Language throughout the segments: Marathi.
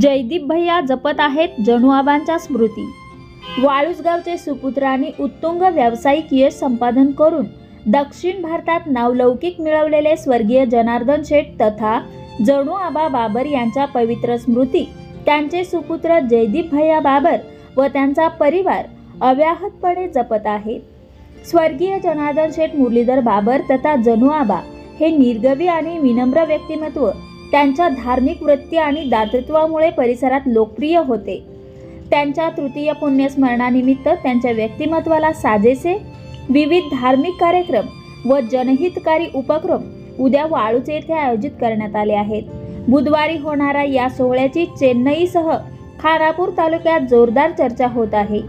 जयदीप भैया जपत आहेत जणुआबांच्या स्मृती. वाळूसगावचे सुपुत्र आणि उत्तुंग व्यावसायिक यश संपादन करून दक्षिण भारतात नावलौकिक मिळवलेले स्वर्गीय जनार्दन शेठ तथा जणू आबा बाबर यांच्या पवित्र स्मृती त्यांचे सुपुत्र जयदीप भैया बाबर व त्यांचा परिवार अव्याहतपणे जपत आहेत. स्वर्गीय जनार्दन शेठ मुरलीधर बाबर तथा जणू आबा हे निर्गवी आणि विनम्र व्यक्तिमत्व त्यांच्या धार्मिक वृत्ती आणि दातृत्वामुळे परिसरात लोकप्रिय होते. त्यांच्या तृतीय पुण्यस्मरणानिमित्त त्यांच्या व्यक्तिमत्वाला साजेसे विविध धार्मिक कार्यक्रम व जनहितकारी उपक्रम उद्या वाळूचे येथे आयोजित करण्यात आले आहेत. बुधवारी होणाऱ्या या सोहळ्याची चेन्नईसह खानापूर तालुक्यात जोरदार चर्चा होत आहे.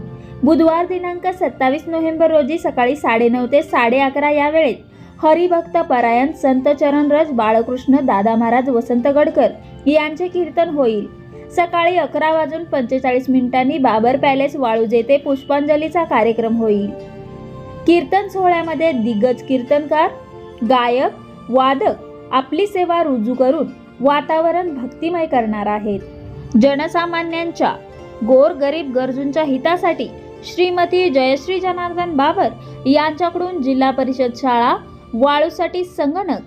बुधवार दिनांक सत्तावीस नोव्हेंबर रोजी सकाळी साडेनऊ ते साडे अकरा या वेळेत हरिभक्त परायण संत चरणरज बाळकृष्ण दादा महाराज वसंत गडकर यांचे कीर्तन होईल. सकाळी अकरा वाजून पंचेचाळीस मिनिटांनी बाबर पॅलेस वाळूज येथे पुष्पांजलीचा कार्यक्रम होईल. कीर्तन सोहळ्यामध्ये दिग्गज कीर्तनकार गायक वादक आपली सेवा रुजू करून वातावरण भक्तिमय करणार आहेत. जनसामान्यांच्या गोर गरीब गरजूंच्या हितासाठी श्रीमती जयश्री जनार्दन बाबर यांच्याकडून जिल्हा परिषद शाळा वाळूसाठी संगणक.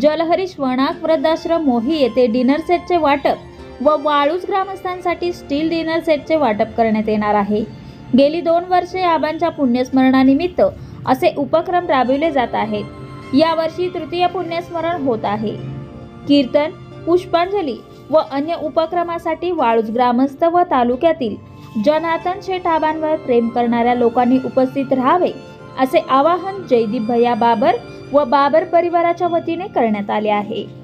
जलहरीश वणाक वृद्धाश्रम मोही येथे डिनर सेटचे वाटप व वाळूज ग्रामस्थांसाठी स्टील डिनर सेटचे वाटप करण्यात येणार आहे. गेली दोन वर्षे आबांच्या पुण्यस्मरणानिमित्त असे उपक्रम राबविले जात आहेत. यावर्षी तृतीय पुण्यस्मरण होत आहे. कीर्तन पुष्पांजली व अन्य उपक्रमासाठी वाळूज ग्रामस्थ व तालुक्यातील जनातन शेठ आबांवर प्रेम करणाऱ्या लोकांनी उपस्थित राहावे असे आवाहन जयदीप भैया बाबर व बाबर परिवाराच्या वतीने करण्यात आले आहे.